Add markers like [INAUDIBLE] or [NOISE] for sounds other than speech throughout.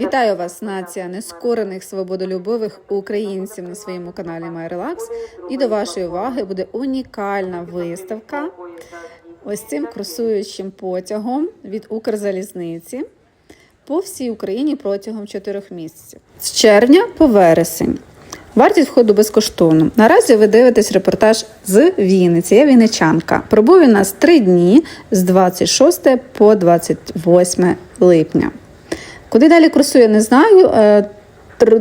Вітаю вас, нація нескорених свободолюбивих українців на своєму каналі MyRelax. І до вашої уваги буде унікальна виставка ось цим кросуючим потягом від Укрзалізниці по всій Україні протягом 4 місяців з червня по вересень. Вартість входу безкоштовно. Наразі ви дивитесь репортаж з Вінниці. Я Вінничанка. Пробув він нас три дні з 26 по 28 липня. Куди далі курсує, не знаю. Е,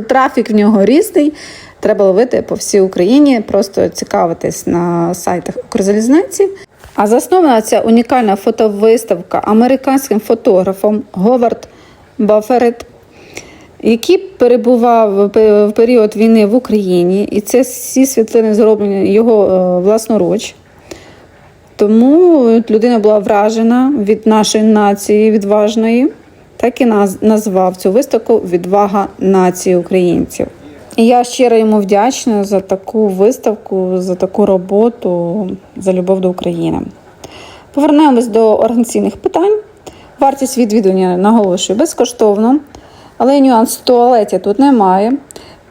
Трафік в нього різний. Треба ловити по всій Україні, просто цікавитись на сайтах Укрзалізниці. А заснована ця унікальна фотовиставка американським фотографом Говард Баферет, який перебував в період війни в Україні, і це всі світлини зроблені його е, власноруч. Тому людина була вражена від нашої нації відважної, так і назвав цю виставку Відвага нації українців. І я щиро йому вдячна за таку виставку, за таку роботу, за любов до України. Повернемось до організаційних питань. Вартість відвідування наголошую безкоштовно, але нюанс в туалеті тут немає.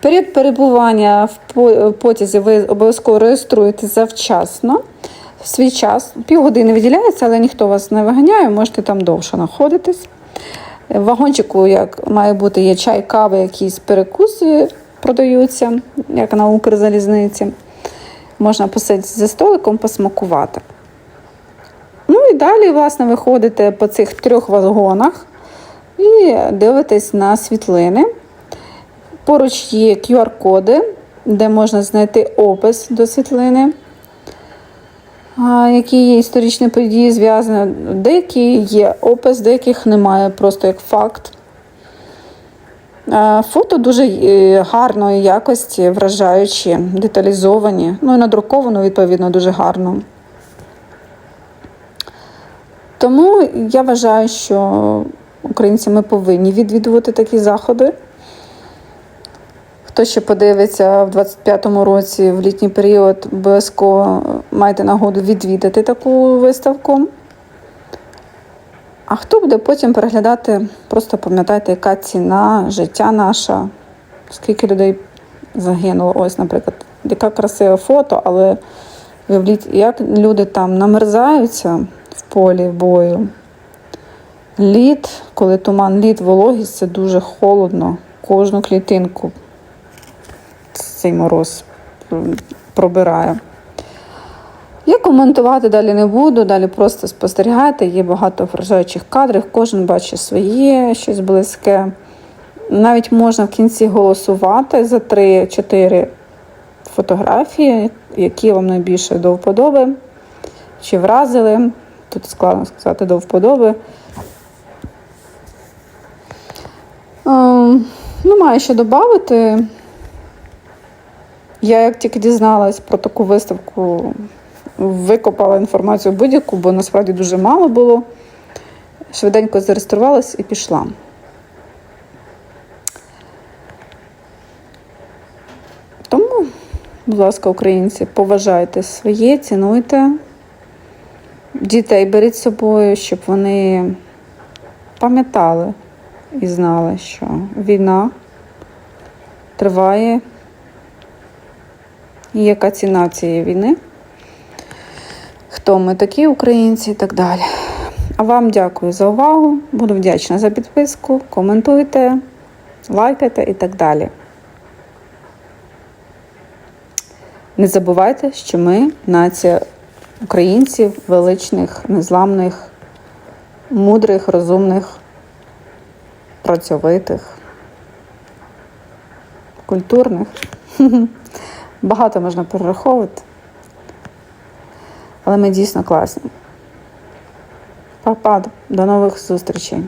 Період перебування в потязі ви обов'язково реєструєте завчасно. В свій час півгодини виділяється, але ніхто вас не виганяє, можете там довше знаходитись. В вагончику, як має бути, є чай, кава, якісь перекуси продаються, як на Укрзалізниці. Можна посидіти за столиком, посмакувати. Ну і далі, власне, ви ходите по цих трьох вагонах і дивитесь на світлини. Поруч є QR-коди, де можна знайти опис до світлини, які є історичні події зв'язані. Деякі є опис, деяких немає, просто як факт. Фото дуже е, гарної якості, вражаючі, деталізовані. Ну і надруковано, відповідно, дуже гарно. Тому я вважаю, що українці ми повинні відвідувати такі заходи. Хто ще подивиться в 25-му році в літній період, обов'язково майте нагоду відвідати таку виставку. А хто буде потім переглядати, просто пам'ятайте, яка ціна, життя наша, скільки людей загинуло. Ось, наприклад, яке красиве фото, але уявіть, як люди там намерзаються в полі бою. Лід, коли туман, лід, вологість, це дуже холодно. Кожну клітинку цей мороз пробирає. Я коментувати далі не буду, далі просто спостерігайте. Є багато вражаючих кадрів, кожен бачить своє щось близьке. Навіть можна в кінці голосувати за 3-4 фотографії, які вам найбільше до вподоби чи вразили. Тут складно сказати до вподоби. Ем, Ну, маю ще додати. Я як тільки дізналась про таку виставку, викопала інформацію будь-яку, бо насправді дуже мало було. Швиденько зареєструвалась і пішла. Тому, будь ласка, українці, поважайте своє, цінуйте. Дітей беріть з собою, щоб вони пам'ятали і знали, що війна триває і яка ціна цієї війни, хто ми такі українці і так далі. А вам дякую за увагу. Буду вдячна за підписку. Коментуйте, лайкайте і так далі. Не забувайте, що ми нація українців, величних, незламних, мудрих, розумних, працьовитих, культурних. [LAUGHS] Багато можна перераховувати. Але ми дійсно класні. Па-па, до нових зустрічей.